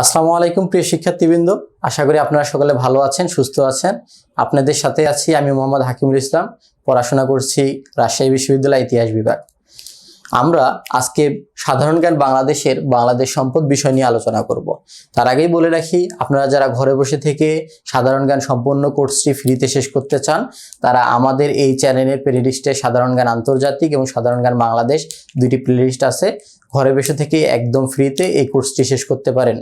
আসসালামু আলাইকুম, প্রিয় শিক্ষার্থীবৃন্দ। আশা করি আপনারা সকলে ভালো আছেন, সুস্থ আছেন। আপনাদের সাথে আছি আমি মোহাম্মদ হাকিমুল ইসলাম, পড়াশোনা করছি রাজশাহী বিশ্ববিদ্যালয় ইতিহাস বিভাগ। আমরা আজকে সাধারণ জ্ঞান বাংলাদেশের বাংলাদেশ সম্পদ বিষয় নিয়ে আলোচনা করব। তার আগেই বলে রাখি, আপনারা যারা ঘরে বসে থেকে সাধারণ জ্ঞান সম্পন্ন কোর্সটি ফ্রিতে শেষ করতে চান, তারা আমাদের এই চ্যানেলের প্লেলিস্টে সাধারণ জ্ঞান আন্তর্জাতিক এবং সাধারণ জ্ঞান বাংলাদেশ দুইটি প্লেলিস্ট আছে। ঘরে বসে থেকে একদম ফ্রিতে এই কোর্সটি শেষ করতে পারেন।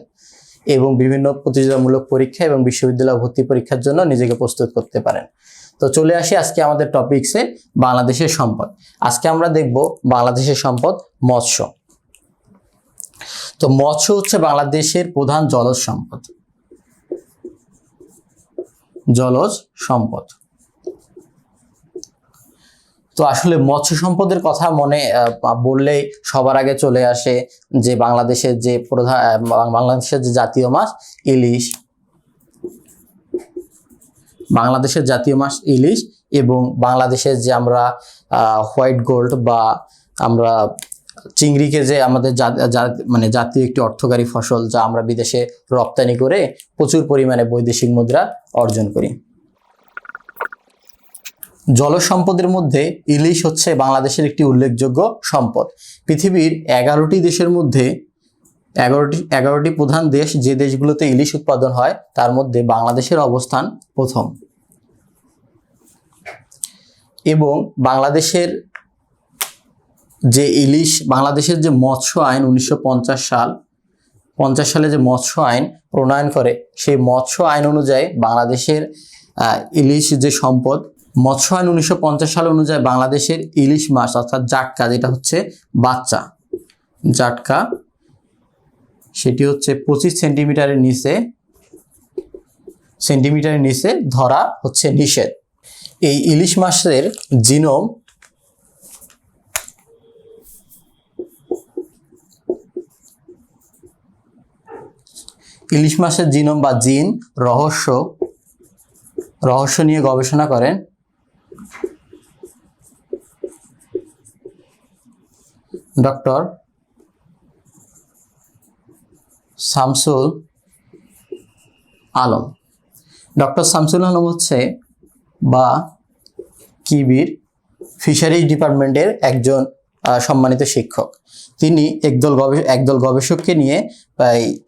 এবং বিভিন্ন প্রতিযোগিতামূলক পরীক্ষা এবং বিশ্ববিদ্যালয় ভর্তি পরীক্ষার জন্য নিজেকে প্রস্তুত করতে পারেন। তো চলে আসি আজকে আমাদের টপিকসে বাংলাদেশের সম্পদ। আজকে আমরা দেখব বাংলাদেশের সম্পদ মৎস্য। তো মৎস্য হচ্ছে বাংলাদেশের প্রধান জলজ সম্পদ। জলজ সম্পদ। তো আসলে মৎস্য সম্পদের কথা মনে বললেই সবার আগে চলে আসে যে বাংলাদেশের যে প্রধান বাংলাদেশের যে জাতীয় মাছ, ইলিশ। বাংলাদেশের জাতীয় মাছ, ইলিশ এবং বাংলাদেশের যে আমরা হোয়াইট গোল্ড বা আমরা চিংড়িকে যে আমাদের মানে জাতীয় একটি অর্থকারী ফসল যা আমরা বিদেশে রপ্তানি করে প্রচুর পরিমাণে বৈদেশিক মুদ্রা অর্জন করি। জলজ সম্পদের মধ্যে ইলিশ হচ্ছে বাংলাদেশের একটি উল্লেখযোগ্য সম্পদ। পৃথিবীর এগারোটি দেশের মধ্যে এগারোটি এগারোটি প্রধান দেশ যে দেশগুলোতে ইলিশ উৎপাদন হয়, তার মধ্যে বাংলাদেশের অবস্থান প্রথম। এবং বাংলাদেশের যে ইলিশ, বাংলাদেশের যে মৎস্য আইন উনিশশো পঞ্চাশ সাল, পঞ্চাশ সালে যে মৎস্য আইন প্রণয়ন করে, সেই মৎস্য আইন অনুযায়ী বাংলাদেশের ইলিশ যে সম্পদ মৎস্য আইন উনিশশো সাল অনুযায়ী বাংলাদেশের ইলিশ মাছ, অর্থাৎ জাটকা, যেটা হচ্ছে বাচ্চা, জাটকা, সেটি হচ্ছে পঁচিশ সেন্টিমিটারের নিচে সেন্টিমিটারের নিচে ধরা হচ্ছে নিষেধ। এই ইলিশ মাছের জিনোম ইলিশ মাছের জিনোম বা জিন রহস্য রহস্য নিয়ে গবেষণা করেন ডক্টর শামসুল আলম ডক্টর শামসুল আলম হচ্ছে বা কিবির ফিশারিজ ডিপার্টমেন্টের একজন সম্মানিত শিক্ষক। তিনি একদল গবেষ একদল গবেষককে নিয়ে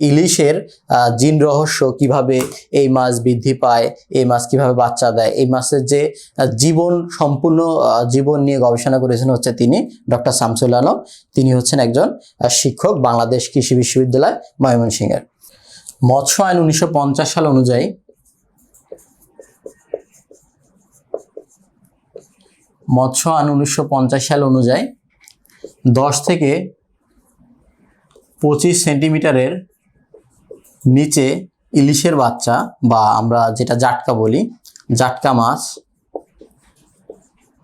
ইলিশের জিন রহস্য কীভাবে এই মাছ বৃদ্ধি পায়, এই মাছ কীভাবে বাচ্চা দেয়, এই মাছের যে জীবন, সম্পূর্ণ জীবন নিয়ে গবেষণা করেছেন হচ্ছে তিনি ডক্টর শামসুল আলম। তিনি হচ্ছেন একজন শিক্ষক বাংলাদেশ কৃষি বিশ্ববিদ্যালয় ময়মনসিংহের। মৎস্য আইন উনিশশো পঞ্চাশ সাল অনুযায়ী মৎস্য আইন উনিশশো পঞ্চাশ সাল অনুযায়ী দশ থেকে পঁচিশ সেন্টিমিটারের নিচে ইলিশের বাচ্চা বা আমরা যেটা জাটকা বলি, জাটকা মাছ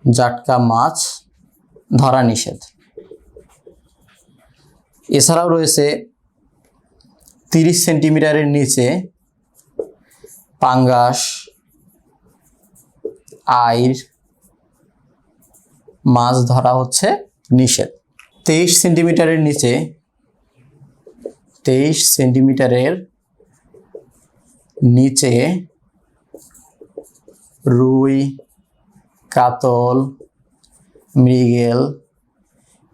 জাটকা মাছ ধরা নিষেধ। এছাড়াও রয়েছে তিরিশ সেন্টিমিটারের নিচে পাঙ্গাস আইর মাছ ধরা হচ্ছে নিষেধ। তেইশ সেন্টিমিটারের নিচে, তেইশ সেন্টিমিটারের নিচে রুই, কাতল, মৃগেল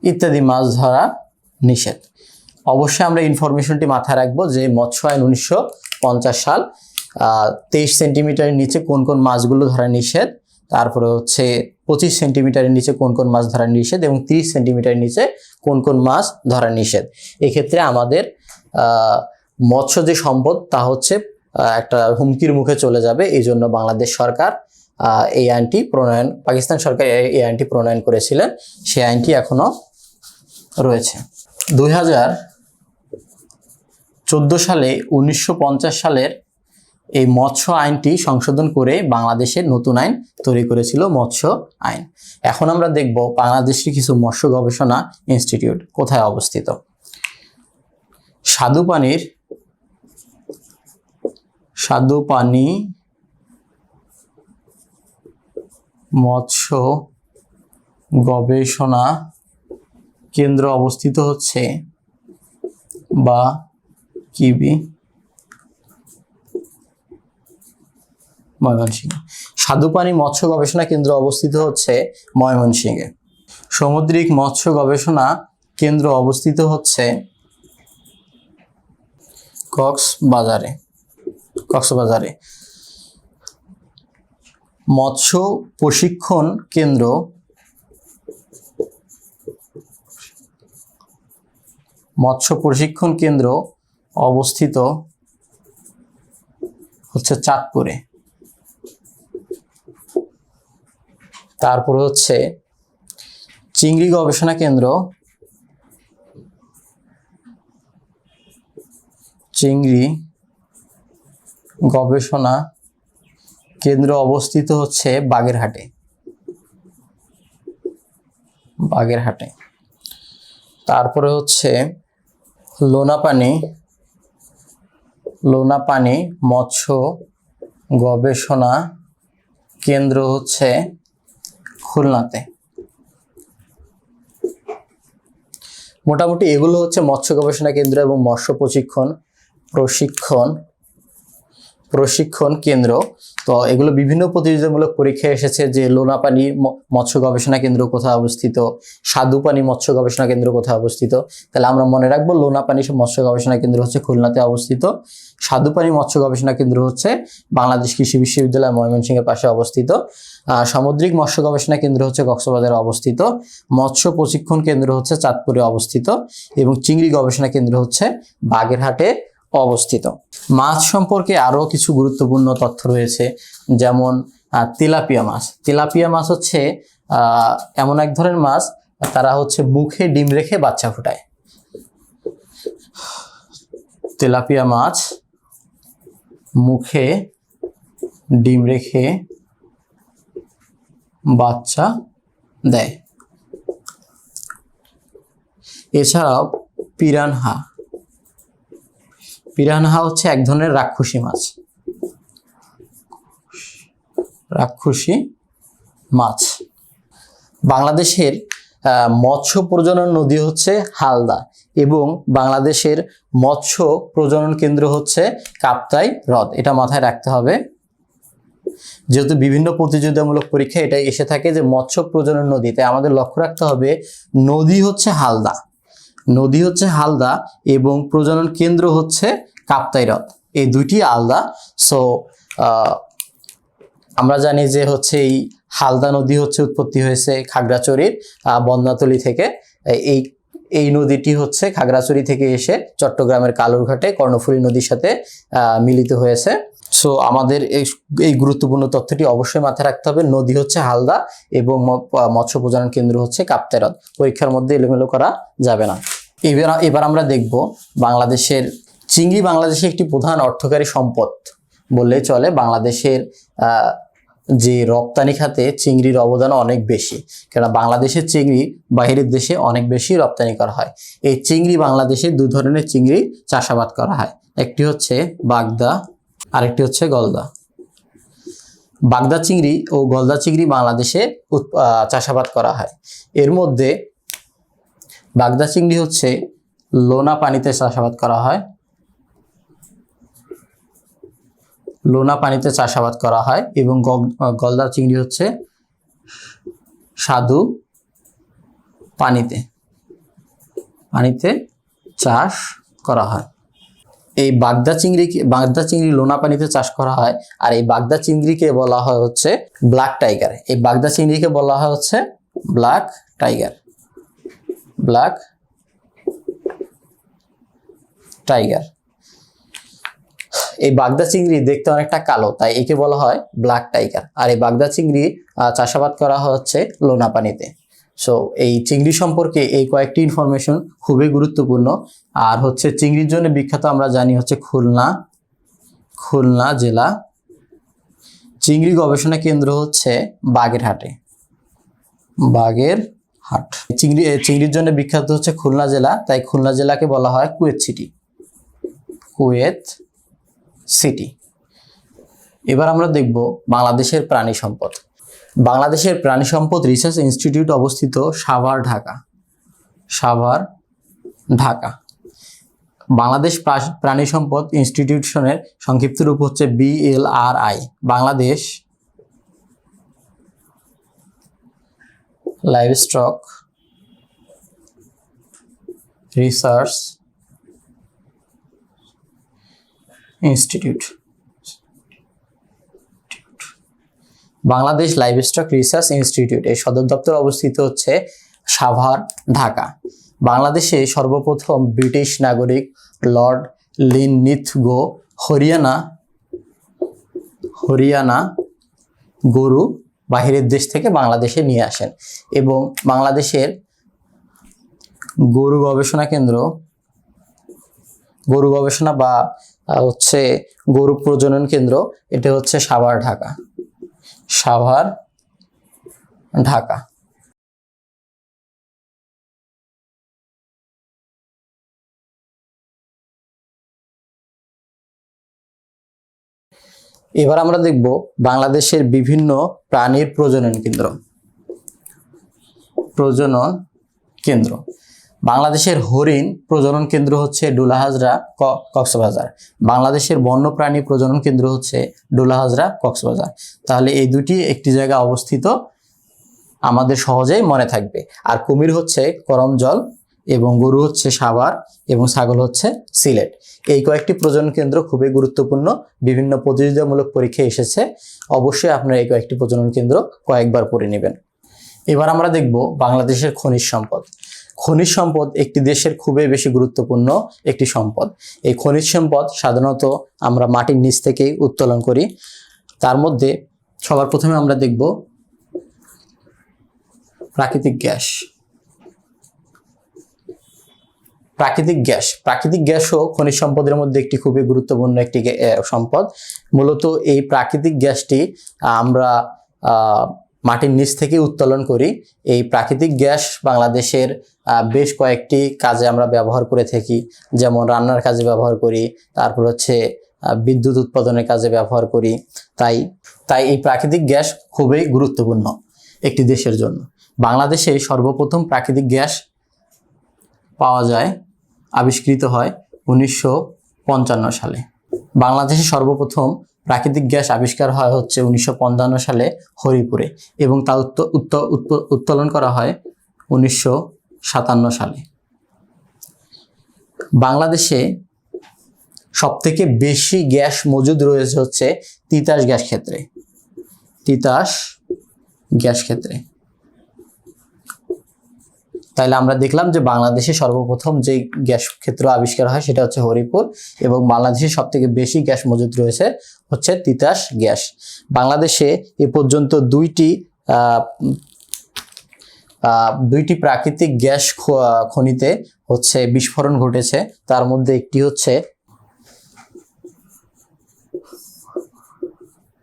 ইত্যাদি মাছ ধরা নিষেধ। অবশ্যই আমরা ইনফরমেশনটি মাথায় রাখব যে মৎস্য আইন উনিশশো পঞ্চাশ সাল তেইশ সেন্টিমিটারের নিচে কোন কোন মাছগুলো ধরা নিষেধ তারপরে হচ্ছে পঁচিশ সেন্টিমিটারের নিচে কোন কোন মাছ ধরা নিষেধ এবং তিরিশ সেন্টিমিটারের নিচে কোন কোন মাছ ধরা নিষেধ। এক্ষেত্রে আমাদের মৎস্য যে সম্পদ তা হচ্ছে একটা হুমকির মুখে চলে যাবে। এই জন্য বাংলাদেশ সরকার এই আইনটি প্রণয়ন, পাকিস্তান সরকার এই- আইনটি প্রণয়ন করেছিলেন। সেই আইনটি এখনও রয়েছে। দুই হাজার চোদ্দ সালে, উনিশশো পঞ্চাশ সালের এই মৎস্য আইনটি সংশোধন করে বাংলাদেশের নতুন আইন তৈরি করেছিল মৎস্য আইন। এখন আমরা দেখব বাংলাদেশের কিছু মৎস্য গবেষণা ইনস্টিটিউট কোথায় অবস্থিত। স্বাদুপানির স্বাদুপানি মৎস্য গবেষণা কেন্দ্র অবস্থিত হচ্ছে বা কিবি ময়মনসিংহে। স্বাদুপানি মৎস্য গবেষণা কেন্দ্র অবস্থিত হচ্ছে ময়মনসিংহে। সামুদ্রিক মৎস্য গবেষণা কেন্দ্র অবস্থিত হচ্ছে কক্সবাজারে। কক্সবাজারে। মৎস্য প্রশিক্ষণ কেন্দ্র মৎস্য প্রশিক্ষণ কেন্দ্র অবস্থিত হচ্ছে চাঁদপুরে। তারপরে হচ্ছে চিংড়ি গবেষণা কেন্দ্র, চিংড়ি গবেষণা কেন্দ্র অবস্থিত হচ্ছে বাগেরহাটে। বাগেরহাটে। তারপরে হচ্ছে লোনাপানি লোনাপানি মৎস্য গবেষণা কেন্দ্র হচ্ছে খুলনাতে। মোটামুটি এগুলো হচ্ছে মৎস্য গবেষণা কেন্দ্র এবং মৎস্য প্রশিক্ষণ প্রশিক্ষণ প্রশিক্ষণ কেন্দ্র। তো এগুলো বিভিন্ন প্রতিযোগিতামূলক পরীক্ষায় এসেছে যে লোনাপানি মৎস্য গবেষণা কেন্দ্র কোথায় অবস্থিত সাধুপানি মৎস্য গবেষণা কেন্দ্র কোথায় অবস্থিত। তাহলে আমরা মনে রাখব লোনাপানি মৎস্য গবেষণা কেন্দ্র হচ্ছে খুলনাতে অবস্থিত। সাধুপানি মৎস্য গবেষণা কেন্দ্র হচ্ছে বাংলাদেশ কৃষি বিশ্ববিদ্যালয় ময়মনসিংহের পাশে অবস্থিত। সামুদ্রিক মৎস্য গবেষণা কেন্দ্র হচ্ছে কক্সবাজারে অবস্থিত। মৎস্য প্রশিক্ষণ কেন্দ্র হচ্ছে চাঁদপুরে অবস্থিত এবং চিংড়ি গবেষণা কেন্দ্র হচ্ছে বাগেরহাটে অবস্থিত। মাছ সম্পর্কে আরও কিছু গুরুত্বপূর্ণ তথ্য রয়েছে, যেমন তেলাপিয়া মাছ। তেলাপিয়া মাছ হচ্ছে এমন এক ধরনের মাছ, তারা হচ্ছে মুখে ডিম রেখে বাচ্চা ফোটায়। তেলাপিয়া মাছ মুখে ডিম রেখে বাচ্চা দেয়। এছাড়াও, পিরানহা পিরানহা হচ্ছে এক ধরনের রাক্ষসী মাছ। রাক্ষসী মাছ। বাংলাদেশের মৎস্য প্রজনন নদী হচ্ছে হালদা এবং বাংলাদেশের মৎস্য প্রজনন কেন্দ্র হচ্ছে কাপ্তাই হ্রদ। এটা মাথায় রাখতে হবে। যেহেতু বিভিন্ন প্রতিযোগিতামূলক পরীক্ষা এটা এসে থাকে যে মৎস্য প্রজনন নদী তাই আমাদের লক্ষ্য রাখতে হবে নদী হচ্ছে হালদা। নদী হচ্ছে হালদা এবং প্রজনন কেন্দ্র হচ্ছে কাপ্তাই হ্রদ এই দুইটি আলাদা। সো আমরা জানি যে হচ্ছে এই হালদা নদী হচ্ছে উৎপত্তি হয়েছে খাগড়াছড়ির আহ, বন্যাতলী থেকে। এই এই নদীটি হচ্ছে খাগড়াছড়ি থেকে এসে চট্টগ্রামের কালুরঘাটে কর্ণফুলী নদীর সাথে মিলিত হয়েছে। সো আমাদের এই গুরুত্বপূর্ণ তথ্যটি অবশ্যই মাথায় রাখতে হবে। নদী হচ্ছে হালদা এবং মৎস্য প্রজনন কেন্দ্র হচ্ছে কাপ্তেরদ পরীক্ষার মধ্যে এলোমেলো করা যাবে না। এবার এবার আমরা দেখব বাংলাদেশের, চিংড়ি বাংলাদেশের একটি প্রধান অর্থকারী সম্পদ বললে চলে। বাংলাদেশের যে রপ্তানি খাতে চিংড়ির অবদান অনেক বেশি, কেননা বাংলাদেশের চিংড়ি বাইরের দেশে অনেক বেশি রপ্তানি করা হয়। এই চিংড়ি বাংলাদেশে দু ধরনের চিংড়ি চাষাবাদ করা হয়। একটি হচ্ছে বাগদা, আরেকটি হচ্ছে গলদা। বাগদা চিংড়ি ও গলদা চিংড়ি বাংলাদেশে চাষাবাদ করা হয়। এর মধ্যে বাগদা চিংড়ি হচ্ছে লোনা পানিতে চাষাবাদ করা হয়। লোনা পানিতে চাষাবাদ করা হয় এবং গলদা চিংড়ি হচ্ছে স্বাদু পানিতে পানিতে চাষ করা হয়। এই বাগদা চিংড়ি বাগদা চিংড়ি লোনা পানিতে চাষ করা হয় আর এই বাগদা চিংড়িকে বলা হয় হচ্ছে ব্ল্যাক টাইগার। এই বাগদা চিংড়িকে বলা হয় হচ্ছে ব্ল্যাক টাইগার। Black tiger. এই বাগদা চিংড়ি দেখতে অনেকটা কালো, তাই একে বলা হয় ব্ল্যাক টাইগার। আর এই বাগদা চিংড়ি চাষাবাদ করা হচ্ছে লোনা পানিতে। সো এই চিংড়ি সম্পর্কে এই কয়েকটি ইনফরমেশন খুবই গুরুত্বপূর্ণ। আর হচ্ছে চিংড়ির জন্য বিখ্যাত আমরা জানি হচ্ছে খুলনা খুলনা জেলা। চিংড়ি গবেষণা কেন্দ্র হচ্ছে বাগেরহাটে। বাগের হাট। চিংড়ি চিংড়ির জন্য বিখ্যাত হচ্ছে খুলনা জেলা, তাই খুলনা জেলাকে বলা হয় কুয়েত সিটি। Kuwait city. এবার আমরা দেখব বাংলাদেশের প্রাণী সম্পদ। বাংলাদেশের প্রাণী সম্পদ রিসার্চ ইনস্টিটিউট অবস্থিত সাভার, ঢাকা। সাভার, ঢাকা। বাংলাদেশ প্রা- প্রাণী সম্পদ ইনস্টিটিউশনের সংক্ষিপ্ত রূপ হচ্ছে BLRI Bangladesh livestock, research institute. Bangladesh livestock research institute এর সদর দপ্তর অবস্থিত হচ্ছে সাভার, ঢাকা। বাংলাদেশে সর্বপ্রথম ব্রিটিশ নাগরিক লর্ড লিননিথগো হরিয়ানা হরিয়ানা গরু বাহিরের দেশ থেকে বাংলাদেশে নিয়ে আসেন এবং বাংলাদেশের গরু গবেষণা কেন্দ্র, গরু গবেষণা বা হচ্ছে গরু প্রজনন কেন্দ্র, এটা হচ্ছে সাভার ঢাকা। সাভার ঢাকা। এবার আমরা দেখব বাংলাদেশের বিভিন্ন প্রাণীর প্রজনন কেন্দ্র। প্রজনন কেন্দ্র। বাংলাদেশের হরিণ প্রজনন কেন্দ্র হচ্ছে ডোলাহাজরা কক্সবাজার। বাংলাদেশের বন্যপ্রাণী প্রজনন কেন্দ্র হচ্ছে ডোলাহাজরা কক্সবাজার। তাহলে এই দুটি একটি জায়গায় অবস্থিত আমাদের সহজেই মনে থাকবে। আর কুমির হচ্ছে করমজল এবং গরু হচ্ছে সাভার এবং ছাগল হচ্ছে সিলেট। এই কয়েকটি প্রজনন কেন্দ্র খুবই গুরুত্বপূর্ণ, বিভিন্ন প্রতিযোগিতামূলক পরীক্ষায় এসেছে। অবশ্যই আপনারা এই কয়েকটি প্রজনন কেন্দ্র কয়েকবার পড়ে নেবেন। এবার আমরা দেখব বাংলাদেশের খনিজ সম্পদ। খনিজ সম্পদ একটি দেশের খুবই বেশি গুরুত্বপূর্ণ একটি সম্পদ। এই খনিজ সম্পদ সাধারণত আমরা মাটির নিচ থেকেই উত্তোলন করি। তার মধ্যে সবার প্রথমে আমরা দেখব প্রাকৃতিক গ্যাস। প্রাকৃতিক গ্যাস। প্রাকৃতিক গ্যাসও খনিজ সম্পদের মধ্যে একটি খুবই গুরুত্বপূর্ণ একটি সম্পদ। মূলত এই প্রাকৃতিক গ্যাসটি আমরা মাটির নিচ থেকে উত্তোলন করি। এই প্রাকৃতিক গ্যাস বাংলাদেশের বেশ কয়েকটি কাজে আমরা ব্যবহার করে থাকি। যেমন রান্নার কাজে ব্যবহার করি, তারপর হচ্ছে বিদ্যুৎ উৎপাদনের কাজে ব্যবহার করি। তাই তাই এই প্রাকৃতিক গ্যাস খুবই গুরুত্বপূর্ণ একটি দেশের জন্য। বাংলাদেশে সর্বপ্রথম প্রাকৃতিক গ্যাস পাওয়া যায় আবিষ্কৃত হয় উনিশশো পঞ্চান্ন সালে। বাংলাদেশে সর্বপ্রথম প্রাকৃতিক গ্যাস আবিষ্কার হয় হচ্ছে উনিশশো পঞ্চান্ন সালে হরিপুরে এবং তা উত্তোলন করা হয় উনিশশো সাতান্ন সালে। বাংলাদেশে সবথেকে বেশি গ্যাস মজুদ রয়েছে হচ্ছে তিতাস গ্যাস ক্ষেত্রে। তিতাস গ্যাস ক্ষেত্রে। তাহলে আমরা দেখলাম যে বাংলাদেশে সর্বপ্রথম যে গ্যাস ক্ষেত্র আবিষ্কার হয় সেটা হচ্ছে হরিপুর এবং বাংলাদেশে সব থেকে বেশি গ্যাস মজুদ রয়েছে হচ্ছে তিতাস গ্যাস। বাংলাদেশে এ পর্যন্ত দুইটি দুইটি প্রাকৃতিক গ্যাস খনিতে হচ্ছে বিস্ফোরণ ঘটেছে। তার মধ্যে একটি হচ্ছে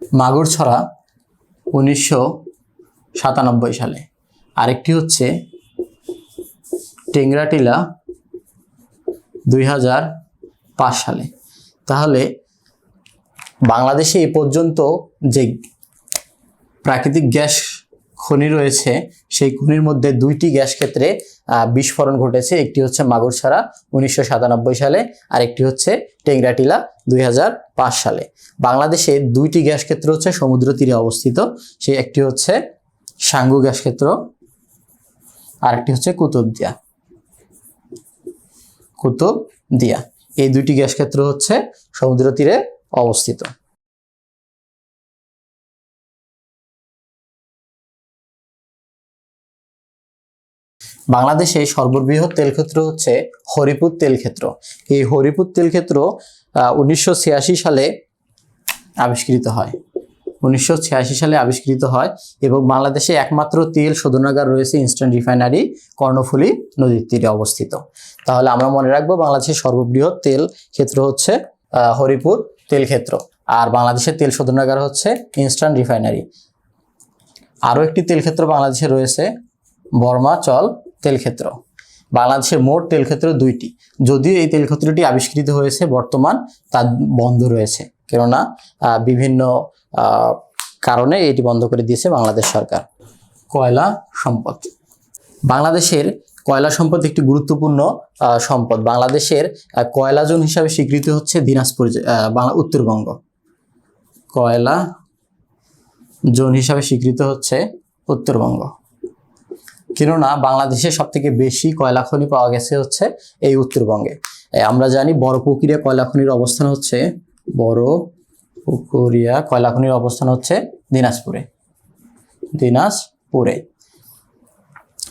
মাগুরছড়া উনিশশো সাতানব্বই সালে। আরেকটি হচ্ছে টেংরাটিলা দুই হাজার পাঁচ সালে। তাহলে বাংলাদেশে এ পর্যন্ত যে প্রাকৃতিক গ্যাস খনি রয়েছে, সেই খনির মধ্যে দুইটি গ্যাস ক্ষেত্রে বিস্ফোরণ ঘটেছে। একটি হচ্ছে মাগুরছড়া উনিশশো সাতানব্বই সালে, আর একটি হচ্ছে টেংরাটিলা দুই হাজার পাঁচ সালে। বাংলাদেশে দুইটি গ্যাস ক্ষেত্র হচ্ছে সমুদ্র তীরে অবস্থিত। সেই একটি হচ্ছে সাঙ্গু গ্যাস ক্ষেত্র, আর একটি হচ্ছে কুতুবদিয়া। কুতুব দিয়া। এই দুইটি গ্যাস ক্ষেত্র হচ্ছে সমুদ্র তীরে অবস্থিত। বাংলাদেশে সর্ববৃহৎ তেল ক্ষেত্র হচ্ছে হরিপুর তেল ক্ষেত্র। এই হরিপুর তেল ক্ষেত্র উনিশশো সালে আবিষ্কৃত হয়। উনিশশো ছিয়াশি সালে আবিষ্কৃত হয় এবং বাংলাদেশে একমাত্র তেল শোধনাগার রয়েছে ইনস্ট্যান্ট রিফাইনারি কর্ণফুলী নদীর তীরে অবস্থিত। তাহলে আমরা মনে রাখব বাংলাদেশের সর্ববৃহৎ তেল ক্ষেত্র হচ্ছে হরিপুর তেল ক্ষেত্র আর বাংলাদেশের তেল শোধনাগার হচ্ছে ইনস্ট্যান্ট রিফাইনারি। আরও একটি তেল ক্ষেত্র বাংলাদেশে রয়েছে বর্মাচল তেল ক্ষেত্র। বাংলাদেশের মোট তেল ক্ষেত্র দুইটি। যদিও এই তেল ক্ষেত্রটি আবিষ্কৃত হয়েছে বর্তমান তা বন্ধ রয়েছে। কেননা বিভিন্ন কারণে এটি বন্ধ করে দিয়েছে বাংলাদেশ সরকার। কয়লা সম্পদ। বাংলাদেশের কয়লা সম্পদ একটি গুরুত্বপূর্ণ সম্পদ। বাংলাদেশের কয়লা জোন হিসাবে স্বীকৃত হচ্ছে দিনাজপুর উত্তরবঙ্গ। কয়লা জোন হিসাবে স্বীকৃত হচ্ছে উত্তরবঙ্গ। কেননা বাংলাদেশে সব থেকে বেশি কয়লা খনি পাওয়া গেছে হচ্ছে এই উত্তরবঙ্গে। আমরা জানি বড় পুকুরিয়া কয়লা খনির অবস্থান হচ্ছে বড় পুকুরিয়া কয়লাখনির অবস্থান হচ্ছে দিনাজপুরে। দিনাজপুরে।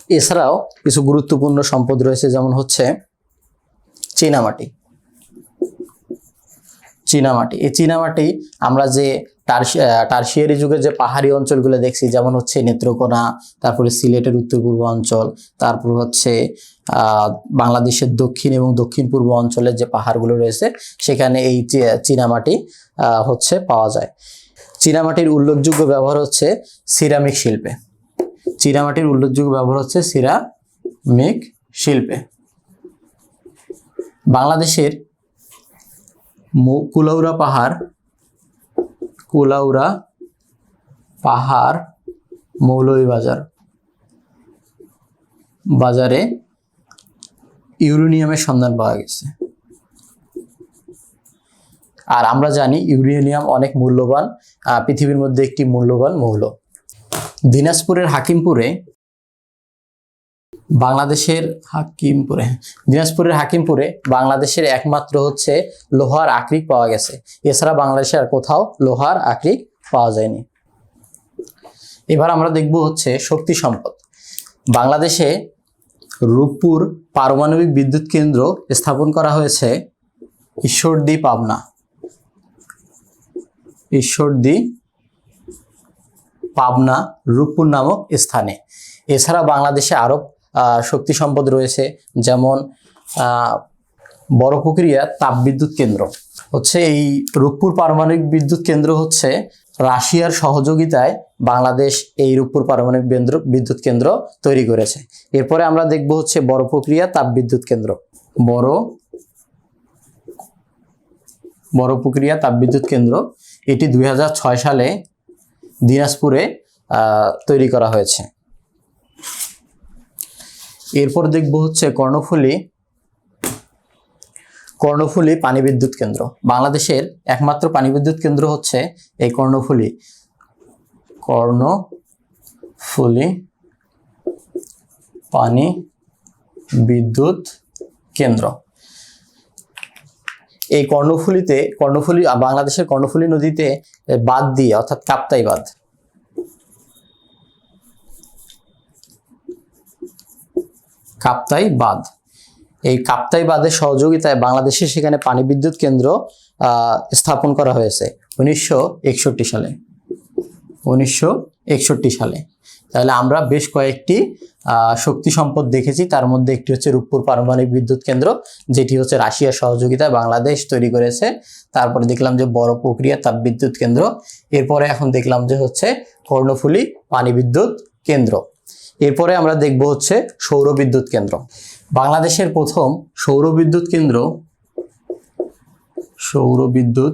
এছাড়াও কিছু গুরুত্বপূর্ণ সম্পদ রয়েছে যেমন হচ্ছে চীনামাটি। চীনামাটি। এই চীনামাটি আমরা যে টার্সি- টার্সিয়ারি যুগে যে পাহাড়ি অঞ্চলগুলো দেখছি, যেমন হচ্ছে নেত্রকোনা, তারপরে সিলেটের উত্তর পূর্ব অঞ্চল, তারপর হচ্ছে বাংলাদেশের দক্ষিণ এবং দক্ষিণ পূর্ব অঞ্চলের যে পাহাড়গুলো রয়েছে, সেখানে এই চীনামাটি হচ্ছে পাওয়া যায়। চীনামাটির উল্লেখযোগ্য ব্যবহার হচ্ছে সিরামিক শিল্পে। চীনামাটির উল্লেখযোগ্য ব্যবহার হচ্ছে সিরামিক শিল্পে। বাংলাদেশের কুলাউড়া পাহাড় কুলাউড়া পাহাড় মৌলভীবাজার বাজারে। ইউরেনিয়ামের সন্ধান পাওয়া গেছে। আর আমরা জানি ইউরেনিয়াম অনেক মূল্যবান পৃথিবীর মধ্যে একটি মূল্যবান মৌল। দিনাজপুরের হাকিমপুরে বাংলাদেশের হাকিমপুরে দিনাজপুরের হাকিমপুরে বাংলাদেশের একমাত্র হচ্ছে লোহার আকরিক পাওয়া গেছে। এছাড়া বাংলাদেশে আর কোথাও লোহার আকরিক পাওয়া যায়নি। এবার আমরা দেখব হচ্ছে শক্তি সম্পদ। বাংলাদেশে রূপপুর পারমাণবিক বিদ্যুৎ কেন্দ্র স্থাপন করা হয়েছে ঈশ্বরদী পাবনা। ঈশ্বরদী পাবনা রূপপুর নামক স্থানে। এছাড়া বাংলাদেশে আহ, শক্তি সম্পদ রয়েছে, যেমন বড় পুকুরিয়া তাপবিদ্যুৎ কেন্দ্র। হচ্ছে এই রূপপুর পারমাণবিক বিদ্যুৎ কেন্দ্র হচ্ছে রাশিয়ার সহযোগিতায় বাংলাদেশ এই রূপপুর পারমাণবিক কেন্দ্র বিদ্যুৎ কেন্দ্র তৈরি করেছে। এরপরে আমরা দেখব হচ্ছে বড় প্রক্রিয়া তাপবিদ্যুৎ কেন্দ্র। বড় বড় প্রক্রিয়া তাপবিদ্যুৎ কেন্দ্র, এটি দুই হাজার ছয় সালে দিনাজপুরে তৈরি করা হয়েছে। এরপর দেখব হচ্ছে কর্ণফুলী কর্ণফুলী পানি বিদ্যুৎ কেন্দ্র। বাংলাদেশের একমাত্র পানি বিদ্যুৎ কেন্দ্র হচ্ছে এই কর্ণফুলী। কর্ণফুলী পানি বিদ্যুৎ কেন্দ্র। এই কর্ণফুলীতে, কর্ণফুলী, বাংলাদেশের কর্ণফুলী নদীতে বাঁধ দিয়ে, অর্থাৎ কাপ্তাই বাঁধ কাপ্তাই বাঁধ। এই কাপ্তাই বাঁধের সহযোগিতায় বাংলাদেশে সেখানে পানি বিদ্যুৎ কেন্দ্র স্থাপন করা হয়েছে উনিশশো একষট্টি সালে। উনিশশো একষট্টি সালে। তাহলে আমরা বেশ কয়েকটি শক্তি সম্পদ দেখেছি। তার মধ্যে একটি হচ্ছে রূপপুর পারমাণবিক বিদ্যুৎ কেন্দ্র, যেটি হচ্ছে রাশিয়ার সহযোগিতায় বাংলাদেশ তৈরি করেছে। তারপরে দেখলাম যে বড় প্রক্রিয়া তাপবিদ্যুৎ কেন্দ্র। এরপরে এখন দেখলাম যে হচ্ছে কর্ণফুলী পানি বিদ্যুৎ কেন্দ্র। এরপরে আমরা দেখব হচ্ছে সৌর বিদ্যুৎ কেন্দ্র। বাংলাদেশের প্রথম সৌর বিদ্যুৎ কেন্দ্র, সৌর বিদ্যুৎ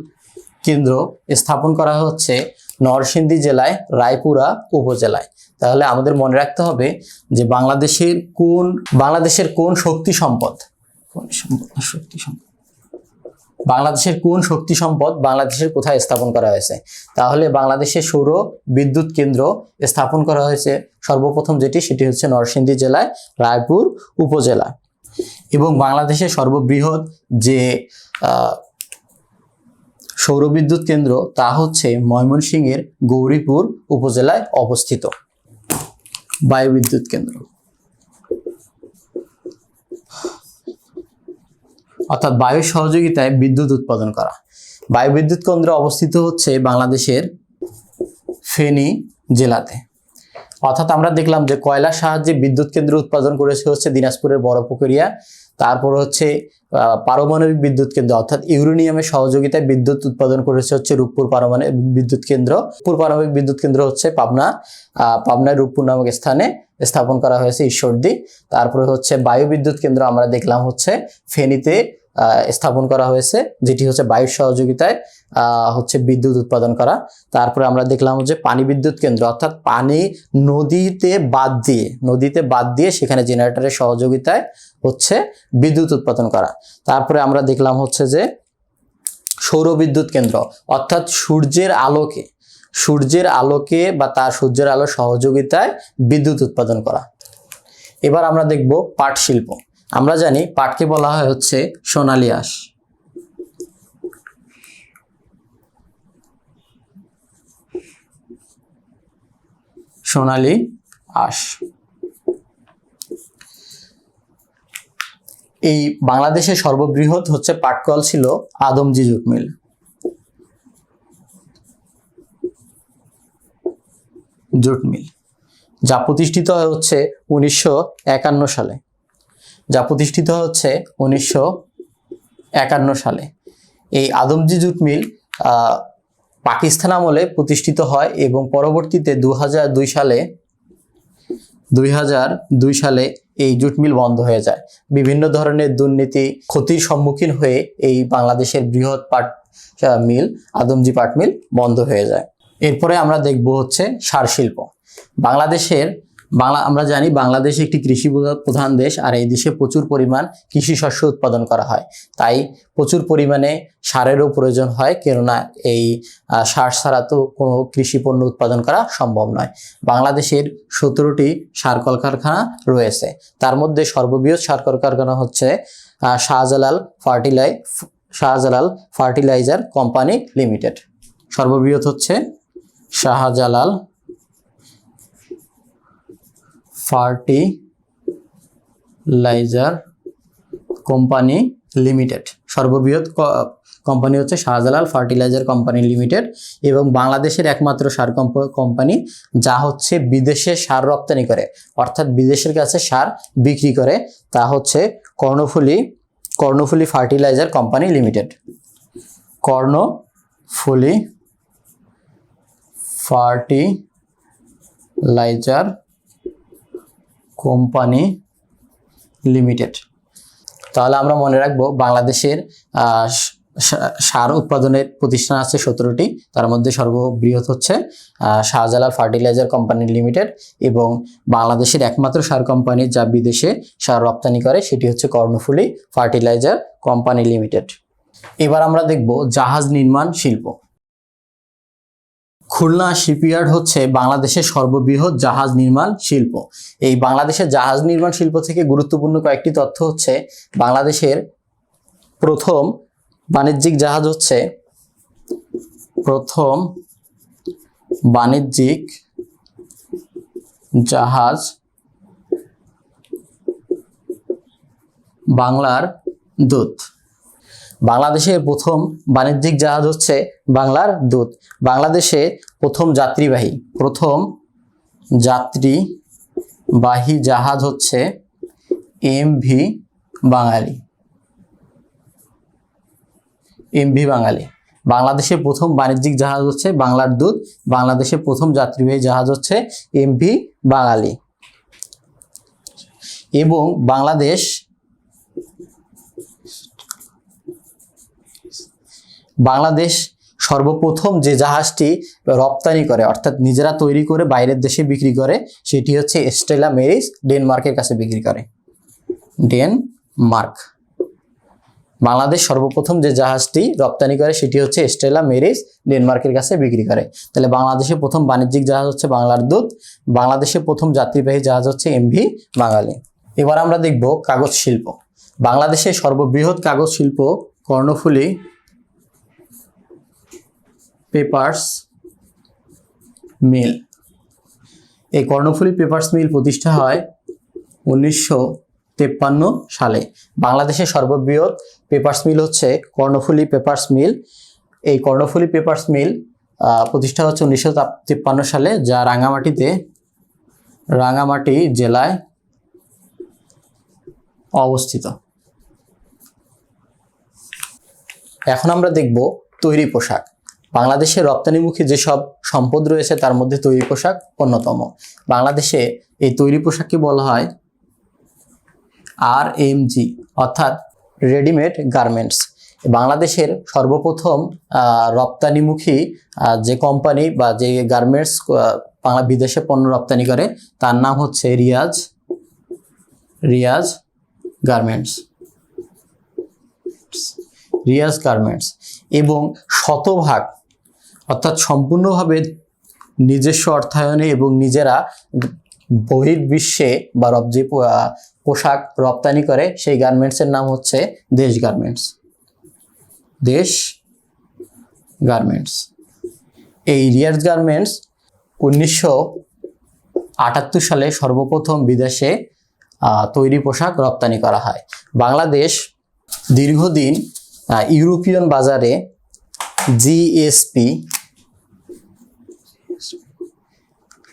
কেন্দ্র স্থাপন করা হচ্ছে নরসিংদী জেলায়, রায়পুরা উপজেলায়। তাহলে আমাদের মনে রাখতে হবে যে বাংলাদেশের কোন বাংলাদেশের কোন শক্তি সম্পদ? কোন সম্পদ শক্তি সম্পদ? বাংলাদেশের কোন শক্তি সম্পদ বাংলাদেশের কোথায় স্থাপন করা হয়েছে? তাহলে বাংলাদেশের সৌর বিদ্যুৎ কেন্দ্র স্থাপন করা হয়েছে সর্বপ্রথম যেটি, সেটি হচ্ছে নরসিংদী জেলায়, রায়পুর উপজেলা। এবং বাংলাদেশের সর্ববৃহৎ যে সৌরবিদ্যুৎ কেন্দ্র, তা হচ্ছে ময়মনসিংহের গৌরীপুর উপজেলায় অবস্থিত। বায়ুবিদ্যুৎ কেন্দ্র। অর্থাৎ বায়ুর সহযোগিতায় বিদ্যুৎ উৎপাদন করা। বায়ু বিদ্যুৎ কেন্দ্র অবস্থিত হচ্ছে বাংলাদেশের ফেনী জেলাতে। অর্থাৎ আমরা দেখলাম যে কয়লার সাহায্যে বিদ্যুৎ কেন্দ্র উৎপাদন করেছে হচ্ছে দিনাজপুরের বড় পুকুরিয়া তারপর হচ্ছে পারমাণবিক বিদ্যুৎ কেন্দ্র, অর্থাৎ ইউরেনিয়ামের সহযোগিতায় বিদ্যুৎ উৎপাদন করেছে হচ্ছে রূপপুর পারমাণবিক বিদ্যুৎ কেন্দ্র। রূপপুর পারমাণবিক বিদ্যুৎ কেন্দ্র হচ্ছে পাবনা পাবনায় রূপপুর নামক স্থানে স্থাপন করা হয়েছে ঈশ্বরদী। তারপরে হচ্ছে বায়ু বিদ্যুৎ কেন্দ্র আমরা দেখলাম হচ্ছে ফেনীতে। স্থাপন করা হয়েছে, যেটি হচ্ছে বায়ুর সহযোগিতায় হচ্ছে বিদ্যুৎ উৎপাদন করা। তারপরে আমরা দেখলাম যে পানি বিদ্যুৎ কেন্দ্র, অর্থাৎ পানি নদীতে বাদ দিয়ে, নদীতে বাদ দিয়ে সেখানে জেনারেটরের সহযোগিতায় হচ্ছে বিদ্যুৎ উৎপাদন করা। তারপরে আমরা দেখলাম হচ্ছে যে সৌর বিদ্যুৎ কেন্দ্র, অর্থাৎ সূর্যের আলোকে সূর্যের আলোকে বা তার সূর্যের আলো সহযোগিতায় বিদ্যুৎ উৎপাদন করা। এবার আমরা দেখব পাট শিল্প। আমরা জানি পাটকে বলা হয় হচ্ছে সোনালী আঁশ। সোনালি আঁশ। এই বাংলাদেশের সর্ববৃহৎ হচ্ছে পাটকল ছিল Adamjee jute mill. Jute mill. যা প্রতিষ্ঠিত হচ্ছে উনিশশো একান্ন সালে। যা প্রতিষ্ঠিত হচ্ছে উনিশশো একান্ন সালে। এই আদমজি জুট মিল পাকিস্তান আমলে প্রতিষ্ঠিত হয় এবং পরবর্তীতে দু দুই সালে দুই হাজার দুই সালে এই জুট মিল বন্ধ হয়ে যায়। বিভিন্ন ধরনের দুর্নীতি ক্ষতির সম্মুখীন হয়ে এই বাংলাদেশের বৃহৎ পাট মিল, আদমজি পাট মিল বন্ধ হয়ে যায়। এরপরে আমরা দেখব হচ্ছে সার শিল্প। বাংলাদেশের বাংলা আমরা জানি বাংলাদেশ একটি কৃষি প্রধান দেশ আর এই দেশে প্রচুর পরিমাণ কৃষি শস্য উৎপাদন করা হয়। তাই প্রচুর পরিমাণে সারেরও প্রয়োজন হয়, কেননা এই সার ছাড়া তো কোনো কৃষি পণ্য উৎপাদন করা সম্ভব নয়। বাংলাদেশের সতেরোটি সার কলকারখানা রয়েছে। তার মধ্যে সর্ববৃহৎ সার কলকারখানা হচ্ছে Shahjalal fertiliser Shahjalal fertiliser company limited. সর্ববৃহৎ হচ্ছে শাহজালাল ফার্টিলাইজার কোম্পানি লিমিটেড। সর্ববৃহৎ কোম্পানি হচ্ছে শাহজালাল ফার্টিলাইজার কোম্পানি লিমিটেড এবং বাংলাদেশের একমাত্র সার কোম্পানি যা হচ্ছে বিদেশে সার রপ্তানি করে। অর্থাৎ বিদেশের কাছে সার বিক্রি করে, তা হচ্ছে Karnaphuli Karnaphuli fertiliser company limited. Karnaphuli fertiliser company limited. তাহলে আমরা মনে রাখব বাংলাদেশের সার উৎপাদনের প্রতিষ্ঠান আছে সতেরোটি। তার মধ্যে সর্ববৃহৎ হচ্ছে শাহজালাল ফার্টিলাইজার কোম্পানি লিমিটেড এবং বাংলাদেশের একমাত্র সার কোম্পানি যা বিদেশে সার রপ্তানি করে, সেটি হচ্ছে কর্ণফুলী ফার্টিলাইজার কোম্পানি লিমিটেড। এবার আমরা দেখব জাহাজ নির্মাণ শিল্প। খুলনা শিপইয়ার্ড হচ্ছে বাংলাদেশের সর্ববৃহৎ জাহাজ নির্মাণ শিল্প। এই বাংলাদেশের জাহাজ নির্মাণ শিল্প থেকে গুরুত্বপূর্ণ কয়েকটি তথ্য হচ্ছে, বাংলাদেশের প্রথম বাণিজ্যিক জাহাজ হচ্ছে, প্রথম বাণিজ্যিক জাহাজ বাংলার দূত। বাংলাদেশের প্রথম বাণিজ্যিক জাহাজ হচ্ছে বাংলার দূত। বাংলাদেশে প্রথম যাত্রীবাহী প্রথম যাত্রীবাহী জাহাজ হচ্ছে M V Bangali. M V Bangali. বাংলাদেশের প্রথম বাণিজ্যিক জাহাজ হচ্ছে বাংলার দূত। বাংলাদেশের প্রথম যাত্রীবাহী জাহাজ হচ্ছে এম ভি বাঙালি। এবং বাংলাদেশ বাংলাদেশ সর্বপ্রথম যে জাহাজটি রপ্তানি করে, অর্থাৎ নিজেরা তৈরি করে বাইরের দেশে বিক্রি করে, সেটি হচ্ছে স্টেলা মেরিস ডেনমার্কের কাছে বিক্রি করে। ডেনমার্ক বাংলাদেশ সর্বপ্রথম যে জাহাজটি রপ্তানি করে, সেটি হচ্ছে স্টেলা মেরিস ডেনমার্কের কাছে বিক্রি করে। তাহলে বাংলাদেশের প্রথম বাণিজ্যিক জাহাজ হচ্ছে বাংলার দূত বাংলাদেশের প্রথম যাত্রীবাহী জাহাজ হচ্ছে এমভি বাঙালি। এবার আমরা দেখব কাগজ শিল্প। বাংলাদেশের সর্ববৃহৎ কাগজ শিল্প কর্ণফুলী পেপার্স মিল। এই কর্ণফুলী পেপার্স মিল প্রতিষ্ঠা হয় উনিশশো তেপ্পান্ন সালে। বাংলাদেশের সর্ববৃহৎ পেপার্স মিল হচ্ছে কর্ণফুলী পেপার্স মিল। এই কর্ণফুলী পেপার্স মিল প্রতিষ্ঠা হচ্ছে উনিশশো তিপ্পান্ন সালে, যা রাঙামাটিতে, রাঙামাটি জেলায় অবস্থিত। এখন আমরা দেখব তৈরি পোশাক। বাংলাদেশের রপ্তানিমুখী যেসব সম্পদ রয়েছে, তার মধ্যে তৈরি পোশাক অন্যতম। বাংলাদেশে এই তৈরি পোশাককে বলা হয় আর এম জি, অর্থাৎ রেডিমেড গার্মেন্টস। বাংলাদেশের সর্বপ্রথম রপ্তানিমুখী যে কোম্পানি বা যে গার্মেন্টস বাংলা বিদেশে পণ্য রপ্তানি করে, তার নাম হচ্ছে রিয়াজ রিয়াজ গার্মেন্টস। রিয়াজ গার্মেন্টস এবং শতভাগ, অর্থাৎ সম্পূর্ণভাবে নিজস্ব অর্থায়নে এবং নিজেরা বহির্বিশ্বে বা রব যে পোশাক রপ্তানি করে, সেই গার্মেন্টসের নাম হচ্ছে দেশ গার্মেন্টস। দেশ গার্মেন্টস। এই রিয়াজ গার্মেন্টস উনিশশো আটাত্তর সালে সর্বপ্রথম বিদেশে তৈরি পোশাক রপ্তানি করা হয়। বাংলাদেশ দীর্ঘদিন ইউরোপিয়ান বাজারে জিএসপি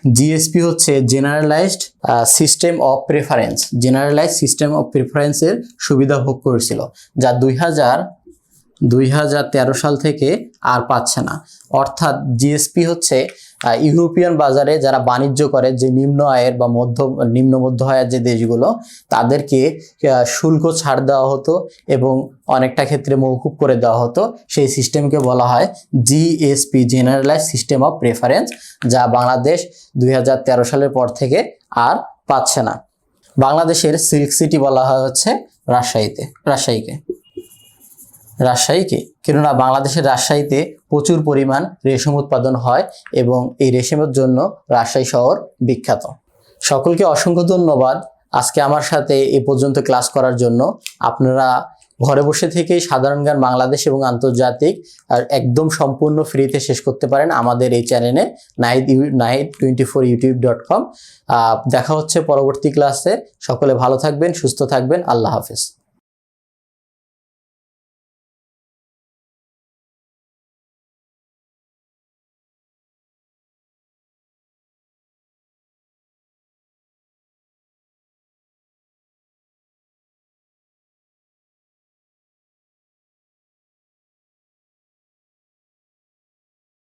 জিএসপি হচ্ছে generalised system of preference generalise system of প্রেফারেন্সের সুবিধা ভোগ করেছিল, যা দুই হাজার, দুই সাল থেকে আর পাচ্ছে না। অর্থাৎ জিএসপি হচ্ছে ইউরোপিয়ান বাজারে যারা বাণিজ্য করে, যে নিম্ন আয়ের বা মধ্য, নিম্ন মধ্য আয়ের যে দেশগুলো, তাদেরকে শুল্ক ছাড় দেওয়া হতো এবং অনেকটা ক্ষেত্রে মৌকুব করে দেওয়া হতো। সেই সিস্টেমকে বলা হয় GSP generalise system of preference যা বাংলাদেশ দু হাজার তেরো সালের পর থেকে আর পাচ্ছে না। বাংলাদেশের সিল্ক সিটি বলা হয় হচ্ছে রাজশাহীতে, রাজশাহীকে। রাজশাহীকে কেননা বাংলাদেশের রাজশাহীতে প্রচুর পরিমাণ রেশম উৎপাদন হয় এবং এই রেশমের জন্য রাজশাহী শহর বিখ্যাত। সকলকে অসংখ্য ধন্যবাদ। আজকে আমার সাথে এ পর্যন্ত ক্লাস করার জন্য। আপনারা ঘরে বসে থেকেই সাধারণ জ্ঞান বাংলাদেশ এবং আন্তর্জাতিক আর একদম সম্পূর্ণ ফ্রিতে শেষ করতে পারেন আমাদের এই চ্যানেলে night U, night twenty four YouTube dot com. দেখা হচ্ছে পরবর্তী ক্লাসে। সকলে ভালো থাকবেন, সুস্থ থাকবেন। আল্লাহ হাফেজ।